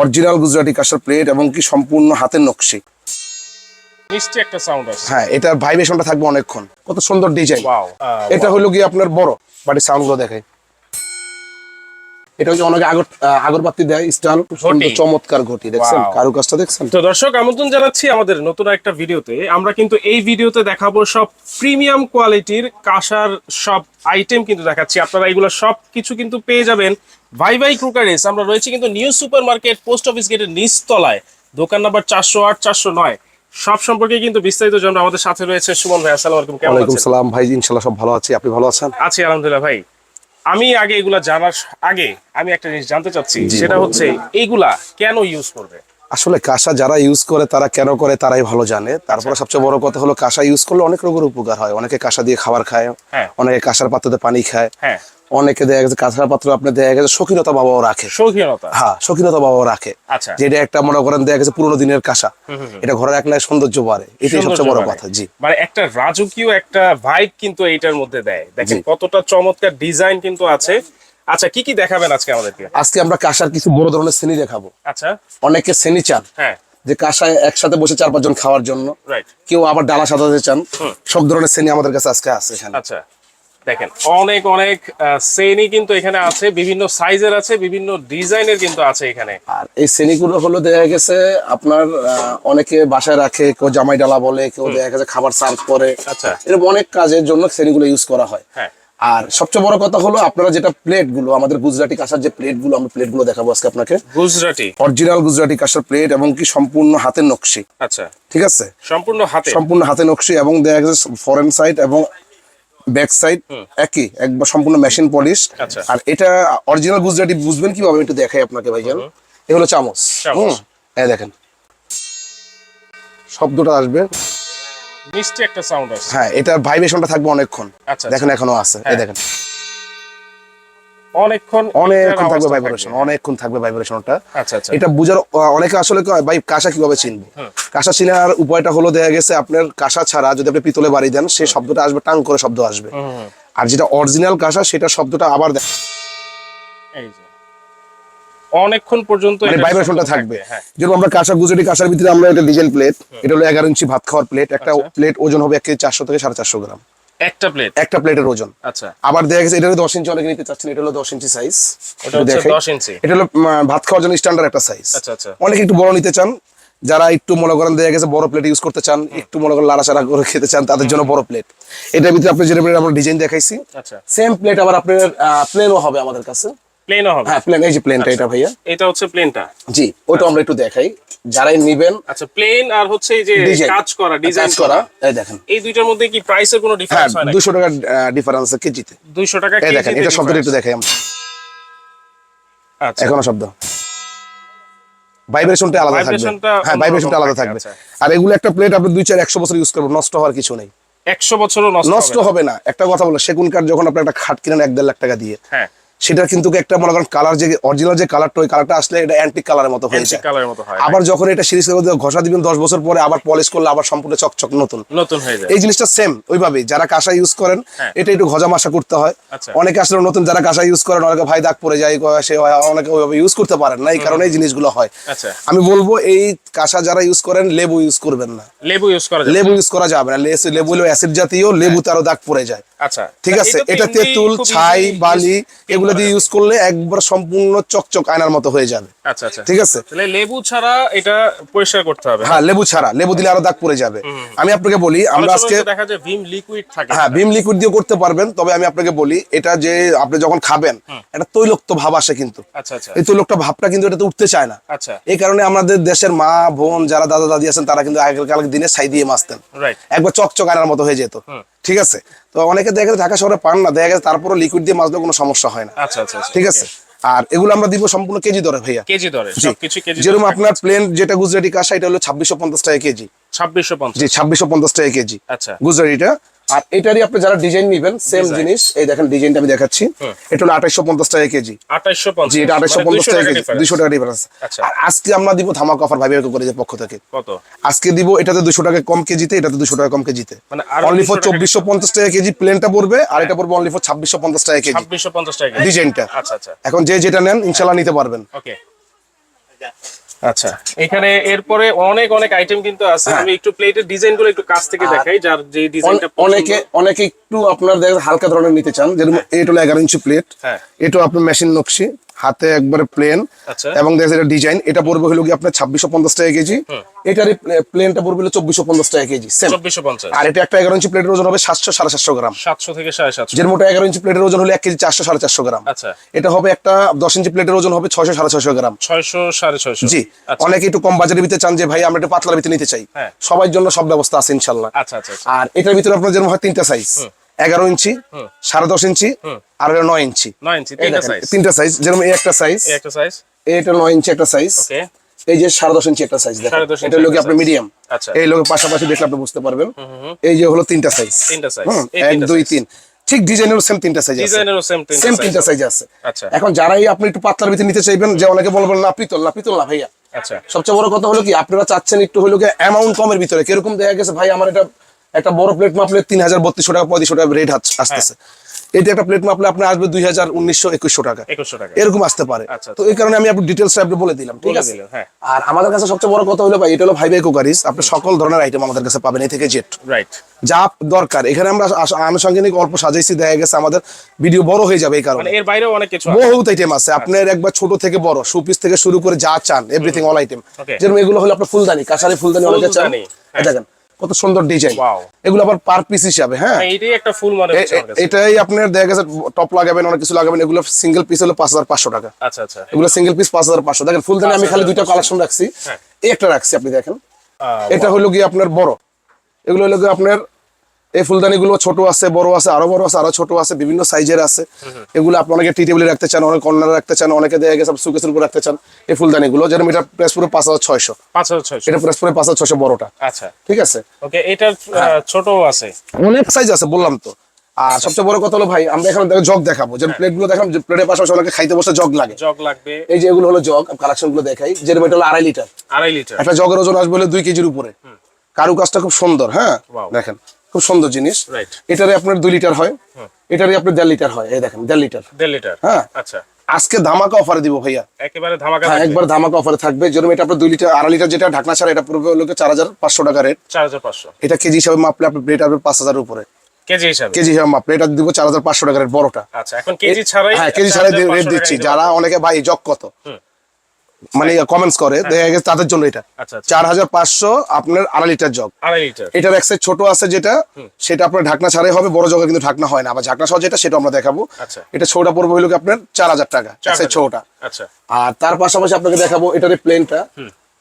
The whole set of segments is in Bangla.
অরিজিনাল গুজরাটি কাঁসার প্লেট এবং কি সম্পূর্ণ হাতের নকশি। মিষ্টি একটা সাউন্ড আছে হ্যাঁ এটার ভাইব্রেশনটা থাকবে অনেকক্ষণ। কত সুন্দর ডিজাইন ওয়াও এটা হলো কি আপনার বড় বাড়ির সাউন্ডগুলো দেখায় এটা হচ্ছে অনেকে আগর আগরবাতি দেয় সুন্দর চমৎকার ঘটি দেখছেন? Wow. কারুকাজটা দেখছেন? তো দর্শক আমন্ত্রণ জানাচ্ছি আমাদের নতুন একটা ভিডিওতে। আমরা কিন্তু এই ভিডিওতে দেখাবো সব প্রিমিয়াম কোয়ালিটির কাঁসার সব আইটেম কিন্তু দেখাচ্ছি। আপনারা এগুলো সব কিছু কিন্তু পেয়ে যাবেন। ভাই ভাই ক্রুকারিস আমরা রয়েছি কিন্তু new super market post office গেটের নিচতলায়। দোকান নাম্বার চারশো আট চারশো নয়। সব সম্পর্কে কিন্তু বিস্তারিত জানব। আমাদের সাথে রয়েছে সুমন ভাই আসসালামু আলাইকুম কেমন আছেন? সালাম ভাই ইনশাল্লাহ সব ভালো আছি। আপনি ভালো আছেন? আছি আলহামদুলিল্লাহ ভাই। আমি আগে এগুলা জানার আগে আমি একটা জিনিস জানতে চাচ্ছি সেটা হচ্ছে এইগুলা কেন ইউজ করবে? আসলে কাঁসা যারা ইউজ করে তারা কেন করে তারাই ভালো জানে। তারপরে সবচেয়ে বড় কথা হলো কাঁসা ইউজ করলে অনেক রোগের উপকার হয়। অনেকে কাঁসা দিয়ে খাবার খায় হ্যাঁ। অনেকে কাঁসার পাত্রতে পানি খায়। হ্যাঁ। অনেকে দেখা গেছে কাঁসার পাত্র আপনার দেখা গেছে শৌখিনতা বাবাও রাখে। শৌখিনতা হ্যাঁ শৌখিনতা বাবাও রাখে। আচ্ছা। যেটা একটা মনে করেন দেখা গেছে পুরোনো দিনের কাঁসা। এটা ঘরে রাখলে সৌন্দর্য বাড়ে। এটাই সবচেয়ে বড় কথা জি। মানে একটা রাজকীয় একটা ভাইব কিন্তু এইটার মধ্যে দেয়। দেখেন কতটা চমৎকার ডিজাইন কিন্তু আছে। আচ্ছা কি কি দেখাবেন আজকে আমাদেরকে? আজকে আমরা কাঁসার কিছু বড় ধরনের শ্রেণি দেখাবো। আচ্ছা। অনেকে শ্রেণি চান। হ্যাঁ। যে কাঁসায় একসাথে বসে চার পাঁচজন খাওয়ার জন্য। কেউ আবার ডালা সাজাতে চান। সব ধরনের শ্রেণি আমাদের কাছে আজকে আছে এখানে। আচ্ছা। দেখেন অনেক অনেক শ্রেণি কিন্তু এখানে আছে বিভিন্ন সাইজের আছে বিভিন্ন ডিজাইনের কিন্তু আছে এখানে। আর এই শ্রেণীগুলো হলো দেখা গেছে আপনার অনেকে বাসায় রাখে কেউ জামাই ডালা বলে কেউ দেখা গেছে খাবার সার্ভ করে। আচ্ছা। এরকম অনেক কাজের জন্য শ্রেণীগুলো ইউজ করা হয়। হ্যাঁ। আর সবচেয়ে বড় কথা হলো আপনারা যেটা প্লেটগুলো আমাদের গুজরাটি কাঁসার যে প্লেটগুলো আমরা প্লেটগুলো দেখাবো আজকে আপনাকে। গুজরাটি? অরিজিনাল গুজরাটি কাঁসার প্লেট এবং কি সম্পূর্ণ হাতের নকশি। আচ্ছা। ঠিক আছে? সম্পূর্ণ হাতে? সম্পূর্ণ হাতে নকশি এবং দেখা গেছে ফরেন সাইড এবং ব্যাক সাইড একই একবার সম্পূর্ণ মেশিন পলিশ। আচ্ছা। আর এটা অরিজিনাল গুজরাটি বুঝবেন কীভাবে? একটু দেখাই আপনাকে ভাইজান। এ হলো চামচ। হুম। হ্যাঁ দেখেন। শব্দটা আসবে। মিষ্টি একটা সাউন্ড আছে হ্যাঁ এটার ভাইব্রেশনটা থাকবে অনেকক্ষণ। আচ্ছা, দেখেন এখনও আছে। এই হ্যাঁ। দেখেন। অনেকক্ষণ অনেকক্ষণ থাকবে ভাইব্রেশন অনেকক্ষণ থাকবে ভাইব্রেশনটা আচ্ছা আচ্ছা। এটা বুঝার অনেকে আসলে ভাই কাঁসা কীভাবে চিনবো? কাঁসা চিনার উপায়টা হলো দেখা গেছে আপনার কাঁসা ছাড়া যদি আপনি পিতলে বাড়ি দেন সেই শব্দটা আসবে টাং করে শব্দ আসবে। আর যেটা অরিজিনাল কাঁসা সেটা শব্দটা আবার দেখ- অনেকক্ষণ পর্যন্ত মানে ভাইব্রেশনটা থাকবে। হ্যাঁ। যেরকম আমরা কাঁসা গুজরাটি কাঁসার ভিতরে আমরা এটা ডিজেল প্লেট এটা হলো এগারো ইঞ্চি ভাত খাওয়ার প্লেট একটা আচ্ছা। প্লেট ওজন হবে এক কেজি চারশো থেকে সাড়ে চারশো গ্রাম। একটা প্লেট একটা প্লেটের ওজন। আচ্ছা। আবার দেখা গেছে এটা হলো দশ ইঞ্চি অনেকে নিতে চাচ্ছেন এটা হলো দশ ইঞ্চি সাইজ ওটা হচ্ছে 10 ইঞ্চি। এটা হলো ভাত খাওয়ার জন্য স্ট্যান্ডার্ড একটা সাইজ আচ্ছা আচ্ছা। অনেকে একটু বড় নিতে চান যারা একটু মনে করেন দেখা গেছে বড় প্লেট ইউজ করতে চান একটু মনে করেন লাড়াচাড়া করে খেতে চান তাদের জন্য বড় প্লেট এটার ভিতরে আপনি যেটা আমরা ডিজাইন দেখাইছি আচ্ছা। সেম প্লেট আবার আপনার প্লেনও হবে আমাদের কাছে। হবে। হ্যাঁ প্লেন এই যে প্লেনটা এটা ভাইয়া। এটা হচ্ছে প্লেনটা জি ওটা আমরা একটু দেখাই। যারাই নিবেন আচ্ছা প্লেন আর হচ্ছে এই যে কাজ করা ডিজাইন করা। এই দেখেন। এই দুইটার মধ্যে কি প্রাইসের কোনো হ্যাঁ ডিফারেন্স হয় না দুশো টাকা ডিফারেন্স কেজিতে। 200 টাকা এই দেখেন এটা শব্দটা একটু দেখাই আমরা। আচ্ছা। এখনও শব্দ। ভাইব্রেশনটা আলাদা থাকবে। হ্যাঁ ভাইব্রেশনটা আলাদা থাকবে, আচ্ছা। আর এগুলো একটা প্লেট আপনি দুই চার একশো বছর ইউজ করবেন নষ্ট হওয়ার কিছু নেই। 100 বছরও নষ্ট হবে না। একটা কথা বলো সেগুন কাঠ যখন আপনি একটা খাট কিনেন এক দেড় লাখ টাকা দিয়ে হ্যাঁ। সেটা কিন্তু একটা মনে করেন কালার যে অরিজিনাল যে কালারটা ওই কালারটা আসলে এটা অ্যান্টিক কালারের মতো হয়ে যায় কালারের মতো হয় আবার যখন এটা সিরিজ ঘষা দিবেন দশ বছর পরে আবার পলিশ করলে আবার সম্পূর্ণ চকচক নতুন। নতুন হয়ে যায়। এই জিনিসটা সেম ওইভাবে যারা কাঁসা ইউজ করেন হ্যাঁ। এটা একটু ঘষা মাসা করতে হয়। আচ্ছা। অনেকে আসলে নতুন যারা কাঁসা ইউজ করেন অনেকে ভাই দাগ পড়ে যায় সে হয়, অনেকে ওইভাবে ইউজ করতে পারেন না এই কারণে এই জিনিসগুলো হয়। আচ্ছা। আমি বলব এই কাঁসা যারা ইউজ করেন লেবু ইউজ করবেন না। লেবু ইউজ করা লেবু ইউজ করা যাবে না। লেস- লেবু হলো অ্যাসিড জাতীয় লেবু আরও দাগ পড়ে যায়। আচ্ছা। ঠিক আছে? এটা তেঁতুল ছাই বালি use- এগুলো দিয়ে ইউজ করলে একবার সম্পূর্ণ চকচক আয়নার মতো হয়ে যাবে। আচ্ছা আচ্ছা। ঠিক আছে? তাহলে লেবু ছাড়া এটা পরিষ্কার করতে হবে হ্যাঁ লেবু ছাড়া। লেবু দিলে আরও দাগ পড়ে যাবে। আমি আপনাকে বলি আমরা আজকে দেখা যায় ভিম লিকুইড থাকে হ্যাঁ ভীম লিকুইড দিয়ে করতে পারবেন তবে আমি আপনাকে বলি এটা যে আপনি যখন খাবেন এটা তৈলক্ত ভাব আসে কিন্তু। আচ্ছা আচ্ছা। এই তৈলক্ত ভাবটা কিন্তু এটাতে উঠতে চায় না। আচ্ছা। এই কারণে আমাদের দেশের মা বোন যারা দাদা দাদি আছেন তারা কিন্তু আগেকার দিনে ছাই দিয়ে মাছতেন রাইট একবার চকচক আনার মতো হয়ে যেত। ঠিক আছে? তো অনেকে দেখা যায় ঢাকা শহরে পান না দেখা গেছে তারপরে লিকুইড দিয়ে মাছ ধরার কোনো সমস্যা হয় না। আচ্ছা আচ্ছা আচ্ছা, ঠিক আছে? আর এগুলো আমরা দিব সম্পূর্ণ কেজি দরে ভাইয়া। কেজি দরে। সবকিছু কেজি যেরকম আপনার প্লেন যেটা গুজরাটি কাঁসা এটা হলো ছাব্বিশশো পঞ্চাশ টাকা কেজি। ছাব্বিশশো পঞ্চাশ। জি ছাব্বিশশো পঞ্চাশ টাকা কেজি। আচ্ছা। গুজরাটিটা আর এটারই আপনি যারা ডিজাইন নিবেন সেম জিনিস। এই দেখেন ডিজাইনটা আমি দেখাচ্ছি। এটা হলো আঠাইশো পঞ্চাশ টাকা কেজি। জি এটা আঠাইশো মানে পঞ্চাশ 200 টাকা কেজি। দুশো টাকা ডিফারেন্স আচ্ছা। আর আজকে আমরা দিব ধামাক অফার ভাবি করে যে পক্ষ থেকে। কত? আজকে দিব এটাতে দুশো টাকা কম কেজিতে এটাতে দুশো টাকা কম কেজিতে। মানে অনলি ফর 200 টাকা চব্বিশশো পঞ্চাশ টাকা কেজি প্লেনটা পড়বে আর এটা পড়বে অনলি ফর ছাব্বিশশো পঞ্চাশ টাকা কেজি। ডিজাইনটা আচ্ছা আচ্ছা। এখন যে যেটা নেন ইনশাল্লাহ নিতে পারবেন। ওকে আচ্ছা। এখানে এরপরে অনেক অনেক আইটেম কিন্তু আছে। হ্যাঁ। আমি একটু প্লেটের ডিজাইনগুলো একটু কাছ থেকে দেখাই যার যে ডিজাইনটা অনেকে অনেকে একটু আপনার দেখেন হালকা ধরনের নিতে চান যেরকম এটা হলো এগারো ইঞ্চি প্লেট হ্যাঁ। এটা আপনার মেশিন নকশি হাতে একবারে প্লেন আচ্ছা। এবং দেখেন এটা ডিজাইন এটা পড়বে হলো কি আপনার ছাব্বিশশো পঞ্চাশ টাকা কেজি। এটার প্লেনটা পড়বে চব্বিশশো পঞ্চাশ টাকা কেজি চব্বিশশো পঞ্চাশ। আর এটা একটা এগারো ইঞ্চি প্লেটের ওজন হবে সাতশো সাড়ে সাতশো গ্রাম। সাতশো থেকে সাড়ে সাতশো। যের মোটা এগারো ইঞ্চি প্লেটের ওজন হলো এক কেজি চারশো সাড়ে চারশো গ্রাম। আচ্ছা। এটা হবে একটা দশ ইঞ্চি প্লেটের ওজন হবে ছয়শো সাড়ে ছয়শো গ্রাম। ছয়শো সাড়ে ছয়শো। জি। আচ্ছা। অনেকে একটু কম বাজারের ভিতরে চান যে ভাই আমরা একটু পাতলার ভিতরে নিতে চাই। হ্যাঁ। সবার জন্য সব ব্যবস্থা আছে ইনশাল্লাহ আচ্ছা আচ্ছা আর এটার ভিতরে আপনার যেরকম হয় তিনটা সাইজ এগারো ইঞ্চি সাড়ে দশ ইঞ্চি আর নয় ইঞ্চি। তিনটা সাইজ যেরকম এই একটা সাইজ একটা সাইজ এটা নয় ইঞ্চি একটা সাইজ এই যে সাড়ে দশ ইঞ্চি একটা সাইজ ইঞ্চি এটা লোক আপনার মিডিয়াম আচ্ছা। এই লোকের পাশাপাশি দেখলে আপনি বুঝতে পারবেন। এই যে হলো তিনটা সাইজ তিনটা এক দুই তিন। ঠিক ডিজাইনেরও সেম তিনটা সাইজ আছে। সেম তিনটা সেম size। তিনটা সাইজ আছে। আচ্ছা। এখন যারাই আপনি একটু পাতলার ভিতরে নিতে চাইবেন যে অনেকে বলবেন না পিতল না পিতল না ভাইয়া। আচ্ছা। সবচেয়ে বড় কথা হলো কি আপনারা চাচ্ছেন একটু হলো কি অ্যামাউন্ট কমের ভিতরে। কীরকম দেখা গেছে ভাই আমার এটা একটা বড় প্লেট মাপলে তিন হাজার বত্রিশশো টাকা পঁয়ত্রিশশো টাকা রেট আসতেছে। এটা একটা প্লেট মাপলে আপনার আসবে দুই হাজার উনিশশো একুশশো টাকা। একুশশো টাকা। এরকম আসতে পারে। আচ্ছা, তো এই কারণে আমি ডিটেলস আপনি বলে দিলাম ঠিক আছে? হ্যাঁ। আর আমাদের কাছে সবচেয়ে বড় কথা হলো ভাই এটা হলো ভাই ভাই কুকারিস আপনি সকল ধরনের আইটেম আমাদের কাছে পাবেন থেকে জেট রাইট যা দরকার। এখানে আমরা আনুষঙ্গিক অল্প সাজাইছি দেখা গেছে আমাদের ভিডিও বড় হয়ে যাবে এই কারণে। মানে এর বাইরেও অনেক কিছু আছে। বহুত আইটেম আছে। আপনার একবার ছোট থেকে বড় সুপিস থেকে শুরু করে যা চান এভরিথিং অল আইটেম যেরকম এগুলো হলো আপনার ফুলদানি কাঁসারি ফুলদানি অনেকে চান। হ্যাঁ। দেখেন কত সুন্দর ডিজাইন এগুলো আবার পার পিস হিসাবে হ্যাঁ? একটা ফুল কাছে। এটাই আপনার দেখা গেছে টপ লাগাবেন অনেক কিছু লাগাবেন এগুলো সিঙ্গেল পিস হলো পাঁচ হাজার পাঁচশো টাকা। আচ্ছা আচ্ছা। এগুলো সিঙ্গেল পিস পাঁচ হাজার পাঁচশো। দেখেন ফুল ফুলদানি আমি খালি দুইটা 5,500 কালেকশন রাখছি। হ্যাঁ। এই একটা রাখছি আপনি দেখেন। এটা হলো গিয়ে আপনার বড়। এগুলো হলো গিয়ে আপনার এই ফুলদানি গুলো ছোট আছে বড় আছে আরও বড় আছে আরও ছোট আছে বিভিন্ন সাইজের আছে। এগুলো আপনি অনেকে টি টেবিলে রাখতে চান অনেক কর্নারে রাখতে চান অনেকে দেখা গেছে সুকেসের উপর রাখতে চান এই ফুলদানি গুলো যেরকম এটা প্রেস পুরো পাঁচ হাজার ছয়শো। পাঁচ হাজার ছয়শো। এটা প্রেস পুরো পাঁচ হাজার ছয়শো বড়টা। আচ্ছা। ঠিক আছে? ওকে এটার হ্যাঁ। ছোট আছে। অনেক সাইজ আছে বললাম তো। আর সবচেয়ে বড় কথা হলো ভাই আমরা এখন দেখো জগ দেখাবো। যে প্লেটগুলো দেখাম প্লেটের পাশাপাশি অনেকে খাইতে বসে জগ লাগে। জগ লাগবে। এই যে এগুলো হলো জগ কালেকশনগুলো দেখাই। যেরকম এটা হলো আড়াই লিটার আড়াই লিটার একটা জগের ওজন আসবে হলো দুই কেজির উপরে। কারু কাজটা খুব সুন্দর হ্যাঁ? দেখেন। খুব সুন্দর জিনিস. এটারে আপনার দুই লিটার হয়। এটারে আপনার দেড় লিটার হয়। এই দেখেন দেড় লিটার। দেড় লিটার। হ্যাঁ। আচ্ছা। আজকে ধামাকা অফারে দিব ভাইয়া। একেবারে ধামাকা হ্যাঁ একবার ধামাকা অফারে থাকবে। যেরকম এটা আপনার দুই লিটার আড়াই লিটার যেটা ঢাকনা ছাড়া এটা পড়বে হলো চার হাজার পাঁচশো টাকা রেট চার হাজার পাঁচশো। এটা কেজি হিসাবে মাপলে আপনার প্লেট আসবে পাঁচ হাজার উপরে। কেজি হিসাবে? কেজি হিসাবে মাপলে এটা দিব চার হাজার পাঁচশো টাকা রেট বড়টা। আচ্ছা এখন কেজি ছাড়াই হ্যাঁ কেজি ছাড়াই রেট দিচ্ছি। যারা অনেকে ভাই জগ কত? মানে কমেন্টস করে দেখা গেছে তাদের জন্য এটা। আচ্ছা, আচ্ছা। চার হাজার পাঁচশো আপনার আড়াই লিটার জগ। আড়াই লিটার। এটার এক সাইজ ছোট আছে যেটা সেটা আপনার ঢাকনা ছাড়াই হবে বড় জগা কিন্তু ঢাকনা হয় না। আবার ঢাকনা সহ যেটা সেটা আমরা দেখাবো। আচ্ছা। এটা ছোটা পড়বে হইল কি আপনার চার হাজার টাকা এক সাইজ ছোটা। আর তার পাশাপাশি আপনাকে দেখাবো এটার প্লেনটা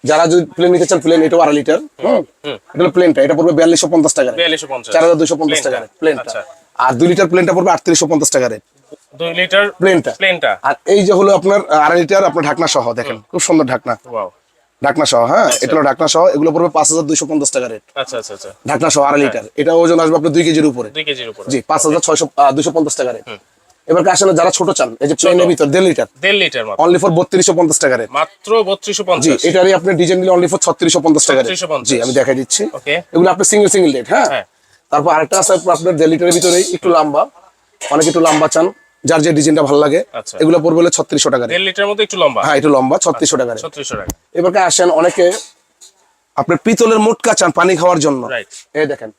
যারা যদি প্লেন নিতে চান প্লেন এটাও আড়াই লিটার। হুম এটা প্লেনটা এটা পড়বে বিয়াল্লিশশো পঞ্চাশ টাকা চার হাজার দুশো পঞ্চাশ টাকা প্লেনটা আর দুই লিটার প্লেনটা পড়বে আটত্রিশশো পঞ্চাশ টাকা রেট দুই লিটার প্লেনটা। প্লেনটা। আর এই যে হলো আপনার আড়াই লিটার আপনার ঢাকনা সহ দেখেন খুব সুন্দর ঢাকনা। ওয়াও। ঢাকনা সহ হ্যাঁ এটা হলো ঢাকনা সহ এগুলো পড়বে পাঁচ হাজার দুইশো পঞ্চাশ টাকা রেট আচ্ছা আচ্ছা আচ্ছা। ঢাকনা সহ আড়াই লিটার। এটা ওজন আসবে আপনার দুই কেজির উপরে। দুই কেজির উপরে। জি পাঁচ হাজার ছয়শো দুশো পঞ্চাশ টাকা রেট এবার আসলে যারা ছোট চান এই যে প্লেনের ভিতর দেড় লিটার। দেড় লিটার মাত্র। অনলি ফর বত্রিশশো পঞ্চাশ টাকা রেট মাত্র বত্রিশশো জি এটারই আপনি ডিজাইন নিলে অনলি ফর ছত্রিশশো পঞ্চাশ টাকা রেট জি আমি দেখাই দিচ্ছি. এগুলো আপনার সিঙ্গেল সিঙ্গেল রেট হ্যাঁ? হ্যাঁ। তারপর আরেকটা আছে আপনার দেড় লিটারের ভিতরে একটু লম্বা। অনেকে একটু লম্বা চান। যার যে ডিজাইনটা ভালো লাগে আচ্ছা। এগুলো পড়বে হলো ছত্রিশশো টাকা দেড় লিটার মধ্যে একটু লম্বা। হ্যাঁ একটু লম্বা ছত্রিশশো টাকা ছত্রিশশো টাকা। এবার আসেন অনেকে আপনার পিতলের মোটকা চান পানি খাওয়ার জন্য। এই দেখেন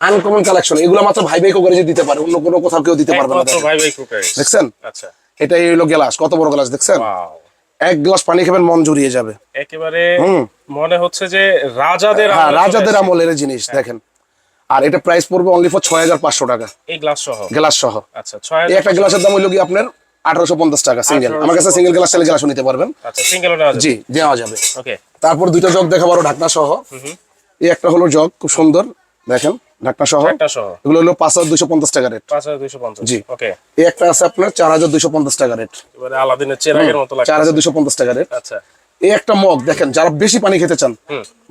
আনকমন কালেকশন এগুলো মাত্র ভাই ভাই করে দিতে পারে অন্য কোনো কোথাও কেউ দিতে পারবে না ভাই ভাই কুকার দেখছেন? আচ্ছা। এটাই হলো গ্লাস কত বড় গ্লাস দেখছেন? এক গ্লাস পানি খাবেন মন জুড়িয়ে যাবে। একেবারে মনে হচ্ছে যে রাজাদের হ্যাঁ রাজাদের আমলের জিনিস দেখেন। আর এটা প্রাইস পড়বে অনলি ফর ছয় হাজার পাঁচশো টাকা। এই গ্লাস সহ? গ্লাস সহ। আচ্ছা ছয় একটা গ্লাসের দাম হইল কি আপনার আঠারোশো পঞ্চাশ টাকা সিঙ্গেল আমার কাছে সিঙ্গেল গ্লাস চাইলে গ্লাসও নিতে পারবেন। আচ্ছা জি দেওয়া যাবে। তারপর দুইটা জগ দেখাবো আরও ঢাকনা সহ। এই একটা হলো জগ খুব সুন্দর। দেখেন ঢাকনা সহ। এগুলো হলো পাঁচ হাজার দুশো পঞ্চাশ টাকা রেট জি। এই একটা আছে আপনার চার হাজার দুশো পঞ্চাশ টাকা রেট চার হাজার দুশো পঞ্চাশ টাকা রেট আচ্ছা। এই একটা মগ দেখেন যারা বেশি পানি খেতে চান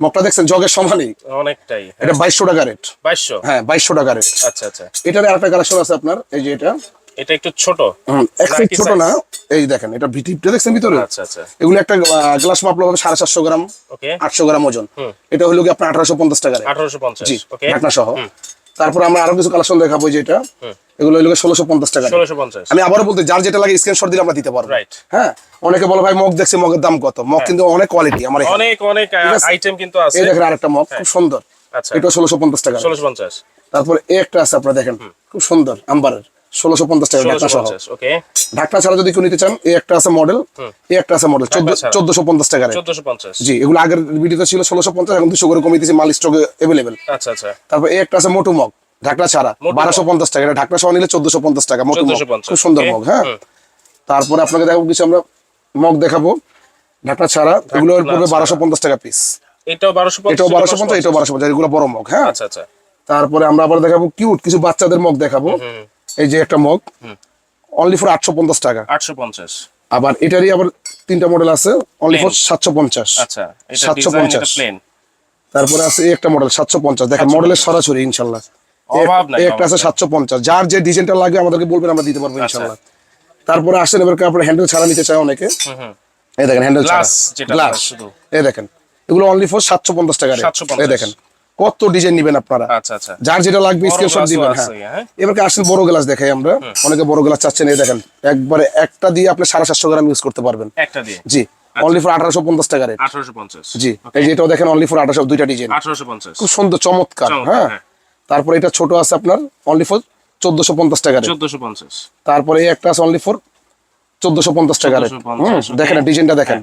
মগটা দেখছেন জগের সমানই। অনেকটাই। এটা বাইশশো টাকা রেট। বাইশশো? হ্যাঁ বাইশশো টাকা রেট। আচ্ছা আচ্ছা। এটার আরেকটা কালেকশন আছে আপনার এই যে এটা। এটা একটু ছোট। হুম, না, ছোট না এই দেখেন এটা ভিটিপটা দেখছেন ভিতরে? আচ্ছা আচ্ছা। এগুলো একটা গ্লাস মাপলো হবে সাড়ে সাতশো গ্রাম ওকে আটশো গ্রাম ওজন। এটা হলো কি আপনার আঠারোশো পঞ্চাশ টাকা। আঠারোশো পঞ্চাশ। ঢাকনা সহ। তারপর আমরা আরও কিছু কালেকশন দেখাবো যেটা এগুলো হলো ষোলোশো পঞ্চাশ টাকা। আমি আবারও বলতে যার যেটা লাগে স্ক্রিনশট দিলে আমরা দিতে পারব। হ্যাঁ? অনেকে বলো ভাই মগ দেখছে মগের দাম কত? মগ কিন্তু অনেক কোয়ালিটি আমার অনেক অনেক আইটেম কিন্তু আছে। এই দেখেন আরেকটা মগ খুব সুন্দর। আচ্ছা। এটা ষোলোশো পঞ্চাশ টাকা। ষোলোশো পঞ্চাশ। তারপরে এই একটা আছে আপনারা দেখেন খুব সুন্দর আম্বারের। ষোলোশো পঞ্চাশ টাকা ষোলোশো ঢাকনা সহ ঢাকনা ছাড়া যদি কেউ নিতে চান এই একটা আছে মডেল এই একটা আছে মডেল চোদ্দশো পঞ্চাশ টাকা জি এগুলো আগের ভিডিওতে ছিল ষোলোশো পঞ্চাশ এখন দুশো করে কমিয়ে দিয়েছি মাল স্টকে অ্যাভেলেবেল আচ্ছা আচ্ছা। তারপর এই একটা আছে মোটু মগ ঢাকনা ছাড়া বারোশো পঞ্চাশ টাকা। এটা ঢাকনা সহ নিলে চোদ্দশো পঞ্চাশ টাকা মোটু মগ খুব সুন্দর মগ হ্যাঁ। তারপরে আপনাকে দেখাবো কিছু আমরা মগ দেখাবো। ঢাকনা ছাড়া এগুলো পড়বে বারোশো পঞ্চাশ টাকা পিস এটাও বারোশো পঞ্চাশ এটাও বারোশো পঞ্চাশ এটাও বারোশো পঞ্চাশ এগুলো বড় মগ হ্যাঁ। আচ্ছা আচ্ছা। তারপরে আমরা আবার দেখাবো কিউট কিছু বাচ্চাদের মগ দেখাবো। এই যে একটা মগ অনলি ফর আটশো পঞ্চাশ টাকা। আটশো পঞ্চাশ। আবার এটারই আবার তিনটা মডেল আছে অনলি ফর। সাতশো পঞ্চাশ। আচ্ছা এটা 750 ডিজাইন এটা প্লেন তারপরে আছে একটা মডেল সাতশো পঞ্চাশ। দেখেন মডেলের সরাসরি ইনশাল্লাহ। এই- অভাব নাই, এই একটা আছে সাতশো পঞ্চাশ। যার যে ডিজাইনটা লাগবে আমাদেরকে বলবেন আমরা দিতে পারব আচ্ছা। ইনশাল্লাহ। তারপরে আসেন এবার আপনার হ্যান্ডেল ছাড়া নিতে চায় অনেকে। এই দেখেন হ্যান্ডেল ছাড়া। গ্লাস এই দেখেন এগুলো অনলি ফর সাতশো পঞ্চাশ টাকা এই দেখেন। কত ডিজাইন নিবেন আপনারা? আচ্ছা আচ্ছা। যার যেটা লাগবে স্ক্রিনশট দিবেন হ্যাঁ। হ্যাঁ? এবার আসেন বড় গ্লাস দেখাই আমরা। অনেকে বড় গ্লাস চাচ্ছেন এই দেখেন। একবারে একটা দিয়ে আপনি সাড়ে সাতশো গ্রাম ইউজ করতে পারবেন। একটা দিয়ে? জি। অনলি ফর আঠারোশো পঞ্চাশ টাকা রেট আঠারোশো পঞ্চাশ। জি। এই যে এটাও দেখেন অনলি ফর আঠারোশো দুইটা ডিজাইন আঠারোশো পঞ্চাশ। খুব সুন্দর চমৎকার হ্যাঁ। হ্যাঁ। তারপরে এটা ছোট আছে আপনার অনলি ফর চোদ্দশো পঞ্চাশ টাকা রেট চোদ্দশো পঞ্চাশ। তারপরে এই একটা আছে অনলি ফর চোদ্দশো পঞ্চাশ টাকা রেট 1450, okay. দেখেন ডিজাইনটা দেখেন।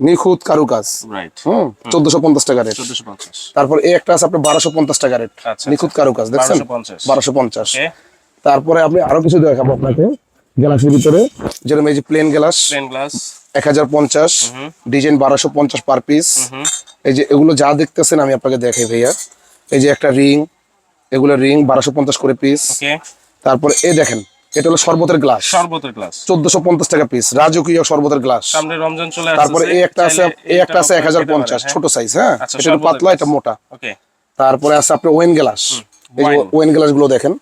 নিখুঁত কারুকাজ। রাইট হুম চোদ্দশো পঞ্চাশ টাকা রেট। তারপর এই একটা আছে আপনার বারোশো পঞ্চাশ টাকা রেট। আচ্ছা, নিখুঁত কারুকাজ দেখছেন? 1250 বারোশো পঞ্চাশ। তারপরে আপনি আরও কিছু দেখাবো আপনাকে। গ্লাসের ভিতরে যেরকম এই যে প্লেন গ্লাস প্লেন গ্লাস এক হাজার পঞ্চাশ। ডিজাইন বারোশো পঞ্চাশ পার পিস এই যে এগুলো যা দেখতেছেন আমি আপনাকে দেখাই ভাইয়া। এই যে একটা রিং এগুলো রিং বারোশো পঞ্চাশ করে পিস ওকে তারপরে এ দেখেন এটা হলো শরবতের গ্লাস। শরবতের গ্লাস। চোদ্দশো পঞ্চাশ টাকা পিস রাজকীয় শরবতের গ্লাস। সামনে রমজান চলে তারপরে এই একটা আছে এই একটা আছে এক হাজার পঞ্চাশ ছোট সাইজ হ্যাঁ? আচ্ছা, এটা পাতলা এটা মোটা। ওকে। তারপরে আছে আপনার ওয়েন গ্লাস। এই যে ওয়েন গ্লাসগুলো দেখেন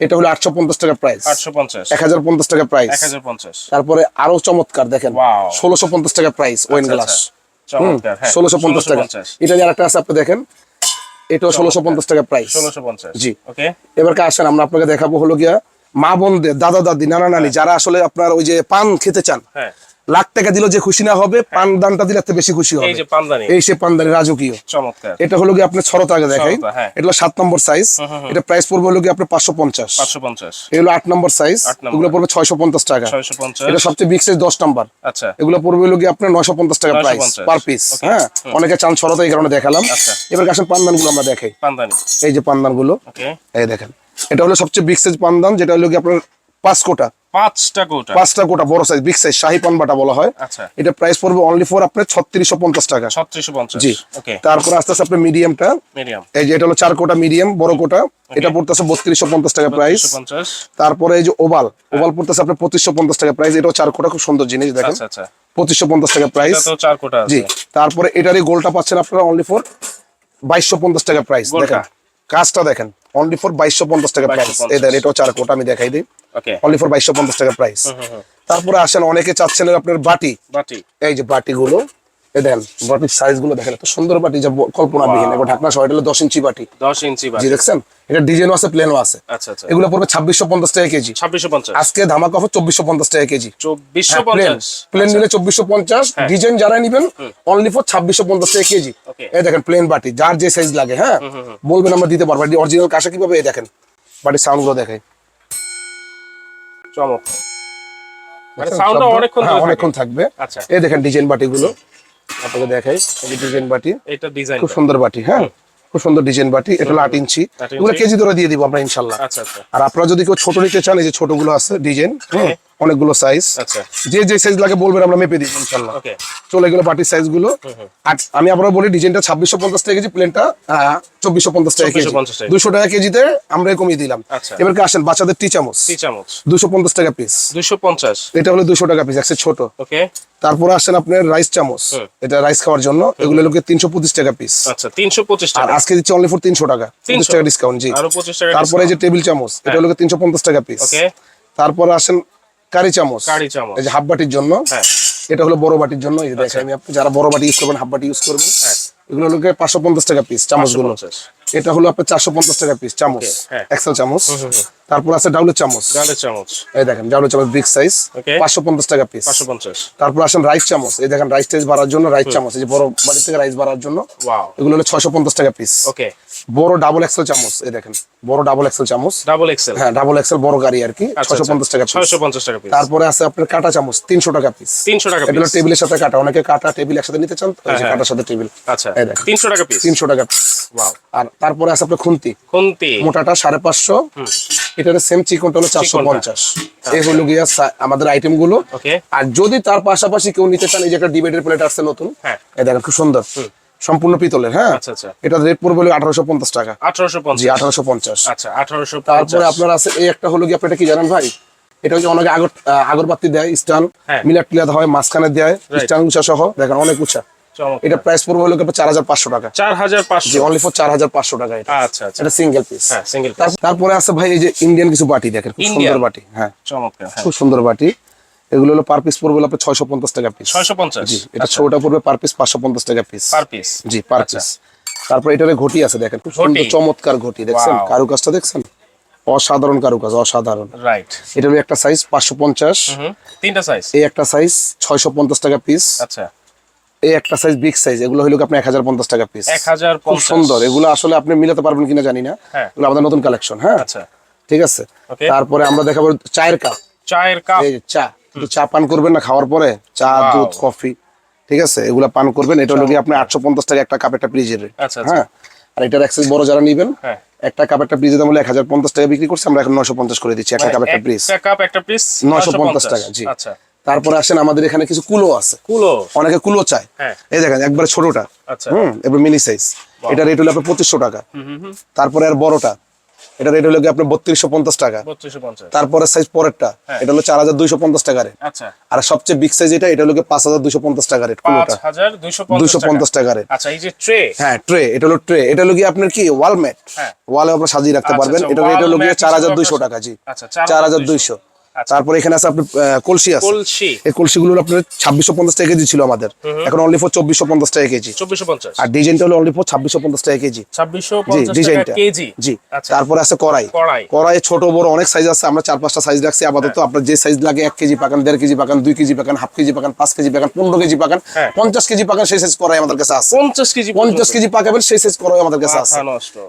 এটা হলো আটশো পঞ্চাশ টাকা প্রাইস আটশো পঞ্চাশ। এক হাজার পঞ্চাশ টাকা প্রাইস এক হাজার পঞ্চাশ। তারপরে আরও চমৎকার দেখেন Wow। ষোলোশো পঞ্চাশ টাকা প্রাইস ওয়েন আচ্ছা, গ্লাস। আচ্ছা। চমৎকার হ্যাঁ ষোলোশো পঞ্চাশ টাকা। এটা যে আরেকটা আছে আপনি দেখেন এটা ষোলোশো পঞ্চাশ টাকা প্রাইস ষোলোশো পঞ্চাশ। জি। ওকে। এবার কা আসেন আমরা আপনাকে দেখাবো হলো গিয়া মা বোনদের দাদা দাদি নানা নানি যারা আসলে আপনার ওই যে পান খেতে চান হ্যাঁ। লাখ টাকা দিলেও যে খুশি না হবে পান দানটা দিলে এত বেশি খুশি হবে। এই সে পানদানি রাজকীয়। চমৎকার। এটা হলো কি আপনার ছড়তা আগে দেখাই। হ্যাঁ। এটা হলো সাত নম্বর সাইজ এটা প্রাইস পড়বে হলো কি আপনার পাঁচশো পঞ্চাশ। এগুলো আট নম্বর সাইজ এগুলো পড়বে ছয়শো পঞ্চাশ টাকা। এটা সবচেয়ে বিগ সাইজ দশ নাম্বার আচ্ছা। এগুলো পড়বে হলো কি আপনার নয়শো পঞ্চাশ টাকা প্রাইস পার পিস হ্যাঁ? অনেকে চান ছড়তা এই কারণে দেখালাম। আচ্ছা। এবার আসেন পান্দানগুলো আমরা দেখাই। পান্দানি। এই যে পান্দানগুলো ওকে এই দেখেন। এটা হলো সবচেয়ে বিগ সাইজ পান্দান যেটা হলো কি আপনার পাঁচ কোটা। পাঁচটা কোটা? পাঁচটা কোটা বড় সাইজ বিগ সাইজ শাহি পান বাটা বলা হয়। আচ্ছা। এটা প্রাইস পড়বে অনলি ফর আপনার ছত্রিশশো পঞ্চাশ টাকা। ছত্রিশশো পঞ্চাশ জি। ওকে তারপর আস্তে আস্তে আপনার মিডিয়ামটা মিডিয়াম এই যে এটা হলো চার কোটা মিডিয়াম বড় কোটা। এটা পড়তেছে বত্রিশশো পঞ্চাশ টাকা প্রাইস তারপরে এই যে ওভাল ওভাল পড়তেছে আপনার পঁচিশশো পঞ্চাশ টাকা প্রাইস এটাও চার কোটা খুব সুন্দর জিনিস দেখেন। আচ্ছা আচ্ছা। পঁচিশশো পঞ্চাশ টাকা প্রাইস চার কোটা জি। তারপরে এটারই গোলটা পাচ্ছেন আপনারা অনলি ফর বাইশশো পঞ্চাশ টাকা প্রাইস? দেখেন। কাজটা দেখেন অনলি ফর বাইশশো পঞ্চাশ টাকা প্রাইস এই দেখেন এটা চার কোটা আমি দেখাই দিই। অনলি ফর বাইশশো পঞ্চাশ টাকা প্রাইস তারপরে আসেন অনেকে চাচ্ছেন আপনার বাটি। বাটি। এই যে বাটিগুলো এই দেখেন বাটির সাইজগুলো দেখেন এত সুন্দর বাটি যা ব- কল্পনাবিহীন। এবার ঢাকনা সহ এটা দশ ইঞ্চি বাটি। দশ ইঞ্চি বাটি। দেখছেন? এটা ডিজাইনও আছে প্লেনও আছে। আচ্ছা আচ্ছা। এগুলো পড়বে ছাব্বিশশো পঞ্চাশ টাকা কেজি। ছাব্বিশশো পঞ্চাশ। আজকে ধামাকা অফার চব্বিশশো পঞ্চাশ টাকা কেজি। চব্বিশশো প্লেন পঞ্চাশ প্লেন নিলে চব্বিশশো পঞ্চাশ। ডিজাইন যারা নিবেন অনলি ফর ছাব্বিশশো পঞ্চাশ টাকা কেজি. এই দেখেন প্লেন বাটি যার যে সাইজ লাগে হ্যাঁ? বলবেন আমরা দিতে পারব। অরিজিনাল কাশা কীভাবে এই দেখেন বাটির সাউন্ডগুলো দেখাই। চমক। মানে সাউন্ডটা অনেকক্ষণ হ্যাঁ। অনেকক্ষণ থাকবে। আচ্ছা। এই দেখেন ডিজাইন বাটি গুলো আপনাকে দেখাই এই ডিজাইন বাটি। এটা ডিজাইন খুব সুন্দর বাটি হ্যাঁ? খুব সুন্দর ডিজাইন বাটি। এটা হলো আট ইঞ্চি। এগুলো কেজি ধরে দিয়ে দিব আমরা ইনশাল্লাহ। আচ্ছা আচ্ছা। আর আপনারা যদি কেউ ছোট নিতে চান এই যে ছোটগুলো আছে ডিজাইন অনেকগুলো সাইজ আচ্ছা। যে যে সাইজ লাগে বলবেন আমরা মেপে দিব ইনশাল্লাহ। ওকে। চলে গেলো বাটির সাইজগুলো। আর আমি আবার বলি ডিজাইনটা ছাব্বিশশো পঞ্চাশ টাকা কেজি প্লেনটা চব্বিশশো পঞ্চাশ টাকা কেজি। 2450 টাকা। দুশো টাকা কেজিতে আমরা কমিয়ে দিলাম। আচ্ছা। এবার কি আসেন বাচ্চাদের টি চামচ। টি চামচ। দুশো পঞ্চাশ টাকা পিস দুশো পঞ্চাশ। এটা হলো দুশো টাকা পিস একশো ছোট। ওকে। তারপরে আসেন আপনার রাইস চামচ। এটা রাইস খাওয়ার জন্য। এগুলো লোকে তিনশো পঁচিশ টাকা পিস আচ্ছা তিনশো পঁচিশ টাকা। আজকে দিচ্ছি অনলি ফর তিনশো টাকা। 300 টাকা ডিসকাউন্ট জি। আরও পঁচিশ টাকা তারপরে এই যে টেবিল চামচ এটা হলো তিনশো পঞ্চাশ টাকা পিস ওকে। তারপরে আসেন কারি চামচ। কারি চামচ। এই যে হাফ বাটির জন্য। হ্যাঁ। এটা হলো বড় বাটির জন্য। এই যে দেখেন আমি আপনি যারা বড় বাটি ইউজ করবেন হাফ বাটি ইউজ করবেন হ্যাঁ। এগুলো হলো পাঁচশো পঞ্চাশ টাকা পিস চামচগুলো 550 এটা হলো আপনার চারশো পঞ্চাশ টাকা পিস চামচ। হ্যাঁ। এক্সেল চামচ। তারপর আছে ডাউলের চামচ। ডালের চামচ। এই দেখেন ডাউলের চামচ বিগ সাইজ. পাঁচশো পঞ্চাশ টাকা পিস পাঁচশো পঞ্চাশ। তারপর আসেন রাইস চামচ। এই দেখেন রাইস টাইস বাড়ার জন্য রাইস চামচ। এই যে বড় বাড়ি থেকে রাইস বাড়ার জন্য ওয়াও এগুলো হলো ছয়শো পঞ্চাশ টাকা পিস ওকে বড় ডাবল এক্সেল চামচ। এই দেখেন বড় ডাবল এক্সেল চামচ। ডাবল এক্সেল হ্যাঁ ডাবল এক্সেল বড় গাড়ি আর কি ছয়শো পঞ্চাশ টাকা ছয়শো পঞ্চাশ টাকা পিস তারপরে আছে আপনার কাটা চামচ তিনশো টাকা পিস তিনশো টাকা এটা হলো টেবিলের সাথে কাটা। অনেকে কাটা টেবিল একসাথে নিতে চান এই হ্যাঁ, কাটার সাথে টেবিল আচ্ছা। এই দেখেন। তিনশো টাকা পিস তিনশো টাকা পিস ওয়াও আর তারপরে আছে আপনার খুন্তি। খুন্তি। মোটাটা সাড়ে পাঁচশো। এটার সেম চিকনটা হলো চারশো পঞ্চাশ। এই হলো গিয়া আমাদের আইটেমগুলো। আর যদি তার পাশাপাশি কেউ নিতে চান এই যে একটা ডিবেটের প্লেট আসছে নতুন হ্যাঁ। দেখেন খুব সুন্দর। সম্পূর্ণ পিতলের হ্যাঁ? আচ্ছা আচ্ছা। এটা রেট পড়বে আঠারোশো পঞ্চাশ টাকা। আঠারোশো পঞ্চাশ। আঠারোশো পঞ্চাশ। আচ্ছা আঠারোশো তারপরে আপনার আছে এই একটা হলো কি কি জানেন ভাই? এটা হচ্ছে অনেকে আগর আগরবাতি দেয় স্টান হ্যাঁ। মিলাট টিলাত হয় মাঝখানে দেয় স্টান উঁচা সহ দেখেন অনেক উঁচা। এটা প্রাইস পড়বে হলো চার হাজার পাঁচশো টাকা। চার হাজার পাঁচশো। অনলি ফর চার হাজার পাঁচশো টাকা এটা। আচ্ছা আচ্ছা। এটা সিঙ্গেল পিস হ্যাঁ সিঙ্গেল তারপরে আছে ভাই এই যে ইন্ডিয়ান কিছু বাটি দেখেন খুব সুন্দর বাটি হ্যাঁ। চমৎকার হ্যাঁ। খুব সুন্দর বাটি। এগুলো হলো পার পিস পড়বে আপনার ছয়শো পঞ্চাশ টাকা পিস ছয়শো পঞ্চাশ। জি এটা ছোটটা পড়বে পার পিস পাঁচশো পঞ্চাশ টাকা পিস পার পিস জি পার পিস তারপর এটারে ঘটি আছে দেখেন খুব সুন্দর চমৎকার ঘটি দেখছেন. কারুকাজটা দেখছেন? অসাধারণ কারুকাজ অসাধারণ। রাইট এটা একটা সাইজ পাঁচশো পঞ্চাশ। তিনটা সাইজ এই একটা সাইজ ছয়শো পঞ্চাশ টাকা পিস আচ্ছা। এই একটা সাইজ বিগ সাইজ এগুলো হলো আপনার এক হাজার পঞ্চাশ টাকা পিস এক হাজার খুব সুন্দর এগুলো আসলে আপনি মিলাতে পারবেন কিনা জানি না। হ্যাঁ। এগুলো আমাদের নতুন কালেকশন হ্যাঁ। আচ্ছা। ঠিক আছে? তারপরে আমরা দেখাবো চায়ের কাপ চায়ের কাপ চা চা পান করবেন না খাওয়ার পরে? চা দুধ কফি ঠিক আছে? এগুলা পান করবেন এটা হলো কি আপনি আটশো পঞ্চাশ টাকা একটা কাপ একটা ফ্রিজের আচ্ছা, আচ্ছা। হ্যাঁ? আর এটার অ্যাক্সেস বড় যারা নিবেন হ্যাঁ। একটা কাপ একটা ফ্রিজের দাম হলো এক হাজার পঞ্চাশ টাকা বিক্রি করছে আমরা এখন নশো পঞ্চাশ করে দিচ্ছি একটা কাপ একটা ফ্রিজ একটা কাপ একটা পিস নশো পঞ্চাশ। টাকা জি। আচ্ছা। তারপরে আসেন আমাদের এখানে কিছু কুলো আছে। কুলো? অনেকে কুলো চায়। হ্যাঁ। এই দেখেন একবারে ছোটটা। আচ্ছা। হুম এবার মিনি সাইজ এটা রেট হলো আপনার পঁচিশশো টাকা। তারপরে আর বড়টা। এটা রেট হলো কি আপনার বত্রিশশো পঞ্চাশ টাকা। তারপরে সাইজ পরেরটা। হ্যাঁ। এটা হলো চার হাজার দুইশো পঞ্চাশ টাকা রেট আচ্ছা। আর সবচেয়ে বিগ সাইজ এটা এটা হলো পাঁচ হাজার দুইশো পঞ্চাশ টাকা রেট কুলোটা। দুইশো পঞ্চাশ টাকা। রেট আচ্ছা এই যে ট্রে হ্যাঁ ট্রে এটা হলো ট্রে এটা হলো কি আপনার কি ওয়ালমেট হ্যাঁ। ওয়ালে আপনার সাজিয়ে রাখতে পারবেন। এটা রেট হলো চার হাজার দুইশো টাকা জি। চার হাজার দুইশো। তারপরে এখানে আছে আপনার কলসি আছে। কলসি। এই কলসিগুলো আপনার ছাব্বিশশো পঞ্চাশ টাকা কেজি ছিল আমাদের। এখন অনলি ফর চব্বিশশো পঞ্চাশ টাকা কেজি। চব্বিশশো পঞ্চাশ। আর ডিজাইনটা হলো অনলি ফর ছাব্বিশশো পঞ্চাশ টাকা কেজি। ছাব্বিশশো জি ডিজাইনটা কেজি। জি আচ্ছা। তারপরে আছে কড়াই। কড়াই। কড়াই ছোট বড় অনেক সাইজ আছে। আমরা চার পাঁচটা সাইজ রাখছি আপাতত। আপনার যে সাইজ লাগে এক কেজি পাকান দেড় কেজি পাকান দুই কেজি পাকান হাফ কেজি পাকান পাঁচ কেজি পাকান পনেরো কেজি পাকান হ্যাঁ। পঞ্চাশ কেজি পাকান সেই সাইজ কড়াই আমাদের কাছে আছে। পঞ্চাশ কেজি পঞ্চাশ কেজি পাকাবেন সেই সাইজ কড়াই আমাদের কাছে আছে।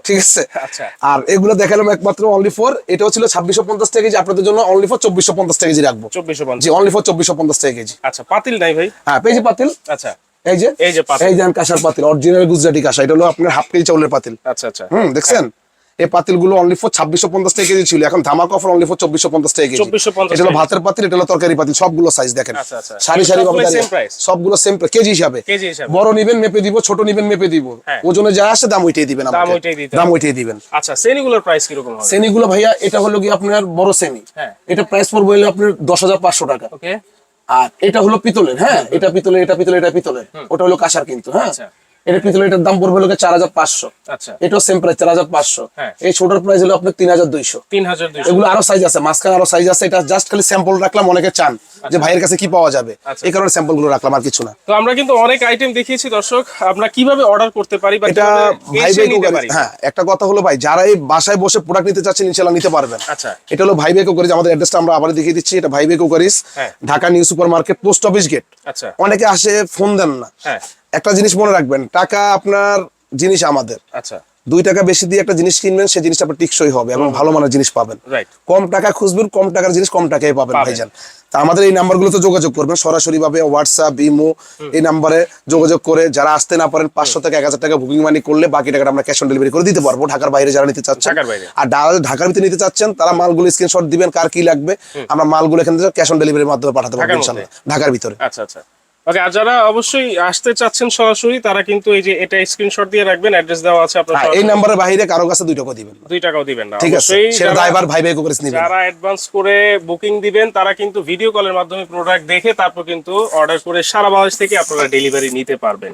ঠিক আছে? আচ্ছা। আর এগুলো দেখালাম একমাত্র অনলি ফর এটাও ছিল ছাব্বিশশো পঞ্চাশ টাকা কেজি। আপনাদের জন্য অনলি ফর চব্বিশশো পঞ্চাশ টাকা কেজি রাখব। চব্বিশশো জি অনলি ফর চব্বিশশো পঞ্চাশ টাকা কেজি। আচ্ছা পাতিল নাই ভাই? হ্যাঁ পেজি পাতিল। আচ্ছা। এই যে এই যে। এই যে কাঁসার পাতিল অরিজিনাল গুজরাটি কাঁসা এটা হলো আপনার হাফ কেজি চাউলের পাতিল। আচ্ছা আচ্ছা। হুম দেখছেন? এই পাতিলগুলো অনলি ফর ছাব্বিশশো পঞ্চাশ টাকা কেজি ছিল। এখন ধামাকা অফার অনলি ফর চব্বিশশো পঞ্চাশ টাকা কেজি। এটা হলো ভাতের পাতিল এটা হলো তরকারি পাতিল সবগুলো সাইজ দেখেন। আচ্ছা, আচ্ছা। সারি সারি ভাবে সবগুলো সেম কেজি হিসাবে। কেজি হিসাবে। বড় নিবেন মেপে দিব ছোট নিবেন মেপে দিব। হ্যাঁ। ওজনে যা আসে দাম ওইটাই দিবেন দাম। ওইটাই। দিবেন। আচ্ছা শ্রেণীগুলোর প্রাইস কীরকম হবে? শ্রেণীগুলো ভাইয়া এটা হলো কি আপনার বড় শ্রেণি। হ্যাঁ। এটা প্রাইস পড়বে হলো আপনার দশ হাজার পাঁচশো টাকা। ওকে। আর এটা হলো পিতলের হ্যাঁ? এটা পিতলের এটা পিতলের এটা পিতলের। ওটা হলো কাঁসার কিন্তু হ্যাঁ? আচ্ছা। এটা পিতলের এটার দাম পড়বে হলো চার হাজার পাঁচশো। আচ্ছা। এটাও সেম প্রাইস চার হাজার পাঁচশো। হ্যাঁ। এই ছোটার প্রাইস হলো আপনার তিন হাজার দুইশো। এগুলো আরও সাইজ আছে মাঝখানে আরও সাইজ আছে এটা জাস্ট খালি স্যাম্পল রাখলাম অনেকে চান যে ভাইয়ের কাছে কি পাওয়া যাবে। আচ্ছা। এই কারণে স্যাম্পলগুলো রাখলাম আর কিছু না। তো আমরা কিন্তু অনেক আইটেম দেখিয়েছি দর্শক। আমরা কীভাবে অর্ডার করতে পারি বা এটা ভাই ভাই হ্যাঁ একটা কথা হলো ভাই যারা এই বাসায় বসে প্রোডাক্ট নিতে চাচ্ছেন ইনশাল্লাহ নিতে পারবেন। আচ্ছা। এটা হলো ভাই ভাই কোকারিজ আমাদের অ্যাড্রেসটা আমরা আবার দেখিয়ে দিচ্ছি এটা ভাই ভাই কোকারিজ হ্যাঁ। Dhaka new super market post office gate আচ্ছা। অনেকে আসে ফোন দেন না। হ্যাঁ। একটা জিনিস মনে রাখবেন টাকা আপনার জিনিস আমাদের। আচ্ছা। দুই টাকা বেশি দিয়ে একটা জিনিস কিনবেন সেই জিনিসটা আপনার টিকসই হবে এবং ভালো মানের জিনিস পাবেন। কম টাকা খুঁজবেন কম টাকার জিনিস কম টাকায় পাবেন। ভাইজান। তা আমাদের এই নাম্বারগুলোতে যোগাযোগ করবেন সরাসরি ভাবে হোয়াটসঅ্যাপ ইমো এই নাম্বারে যোগাযোগ করে যারা আসতে না পারেন পাঁচশো থেকে এক হাজার টাকা বুকিং মানি করলে বাকি টাকাটা আমরা ক্যাশ অন ডেলিভারি করে দিতে পারব ঢাকার বাইরে যারা নিতে চাচ্ছেন। আর ঢাকার ভিতরে নিতে চাচ্ছেন তারা মালগুলো স্ক্রিনশট দিবেন কার কি লাগবে আমরা মালগুলো এখান থেকে ক্যাশ অন ডেলিভারির মাধ্যমে পাঠাতে পারব ঢাকার ভিতরে। আচ্ছা আচ্ছা। ওকে আর যারা অবশ্যই আসতে চাচ্ছেন সরাসরি তারা কিন্তু এই যে এটা স্ক্রিনশট দিয়ে রাখবেন অ্যাড্রেস দেওয়া আছে আপনার হ্যাঁ, এই নাম্বারের বাইরে কারও কাছে দুই টাকা দিবেন। দুই টাকাও দিবেন না ঠিক আছে সেটা যারা- ড্রাইভার ভাই ভাই করে নেবেন। যারা অ্যাডভান্স করে বুকিং দিবেন তারা কিন্তু ভিডিও কলের মাধ্যমে প্রোডাক্ট দেখে তারপর কিন্তু অর্ডার করে সারা বাংলাদেশ থেকে আপনারা ডেলিভারি নিতে পারবেন।